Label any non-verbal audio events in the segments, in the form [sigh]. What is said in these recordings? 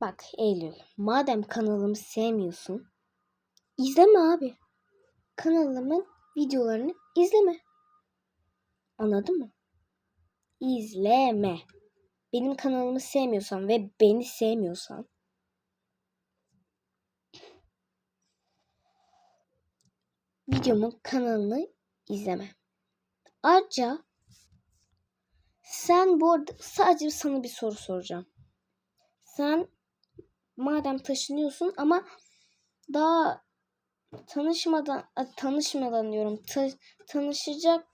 Bak Eylül, madem kanalımı sevmiyorsun, izleme abi. Kanalımın videolarını izleme. Anladın mı? İzleme. Benim kanalımı sevmiyorsan ve beni sevmiyorsan videomun kanalını izleme. Ayrıca sen bu arada sadece sana bir soru soracağım. Sen madem taşınıyorsun ama daha tanışmadan tanışmadan diyorum ta- tanışacak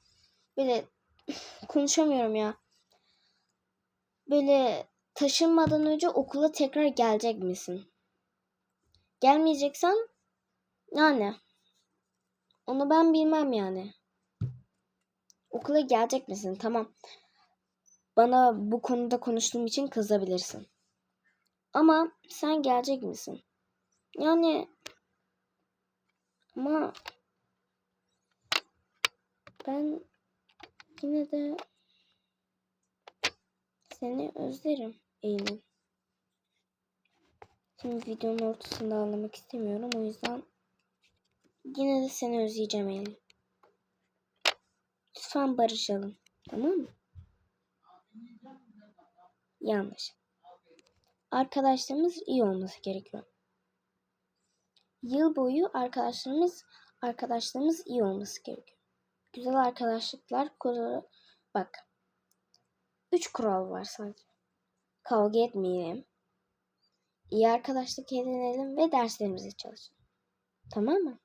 böyle [laughs] konuşamıyorum ya. Böyle taşınmadan önce okula tekrar gelecek misin? Gelmeyeceksen yani onu ben bilmem yani. Okula gelecek misin? Tamam. Bana bu konuda konuştuğum için kızabilirsin. Ama sen gelecek misin? Yani ama ben yine de seni özlerim Eylül. Şimdi videonun ortasında ağlamak istemiyorum. O yüzden yine de seni özleyeceğim Eylül. Lütfen barışalım. Tamam mı? Yanlış. Arkadaşlarımız iyi olması gerekiyor. Yıl boyu arkadaşlarımız arkadaşlarımız iyi olması gerekiyor. Güzel arkadaşlıklar kuralı bak. Üç kural var sadece. Kavga etmeyelim. İyi arkadaşlık edinelim ve derslerimize çalışalım. Tamam mı?